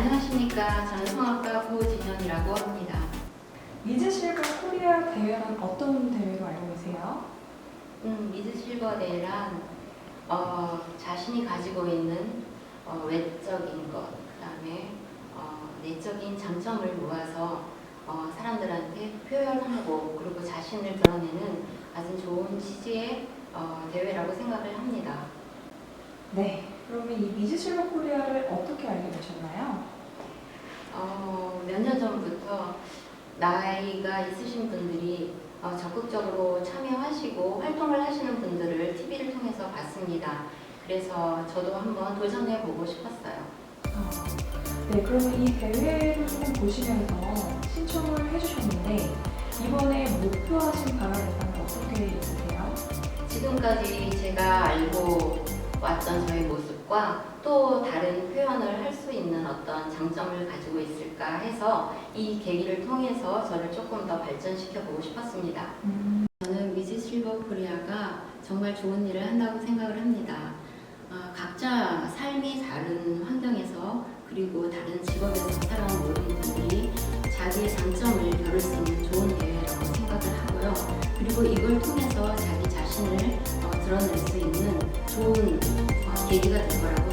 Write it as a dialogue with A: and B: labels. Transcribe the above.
A: 안녕하십니까. 저는 성악가 고진현이라고 합니다.
B: 미즈 실버 코리아 대회란 어떤 대회로 알고 계세요?
A: 음, 미드 실버 대회란 어, 자신이 가지고 있는 어, 외적인 것, 그 다음에 어, 내적인 장점을 모아서 어, 사람들한테 표현하고 그리고 자신을 드러내는 아주 좋은 취지의 어, 대회라고 생각을 합니다.
B: 네. 그러면 이 미즈 실버 코리아를 어떻게 알게 되셨나요?
A: 전부터 나이가 있으신 분들이 어, 적극적으로 참여하시고 활동을 하시는 분들을 TV를 통해서 봤습니다. 그래서 저도 한번 도전해 보고 싶었어요.
B: 아, 네. 그러면 이 대회를 조금 보시면서 신청을 해주셨는데 이번에 목표하신 바람에 따라 어떻게 있으세요?
A: 지금까지 제가 알고 왔던 저의 모습 과 또 다른 표현을 할 수 있는 어떤 장점을 가지고 있을까 해서 이 계기를 통해서 저를 조금 더 발전시켜 보고 싶었습니다.
B: 음,
A: 저는 미즈 실버 코리아가 정말 좋은 일을 한다고 생각을 합니다. 아, 각자 삶이 다른 환경에서 그리고 다른 직업에서 살아온 모든 분들이 자기의 장점을 겨룰 수 있는 좋은 대회라고 생각을 하고요. 그리고 이걸 통해서 자기 자신을 어, 드러낼 수 있는 좋은 어, 계기가 될 거라고 생각합니다.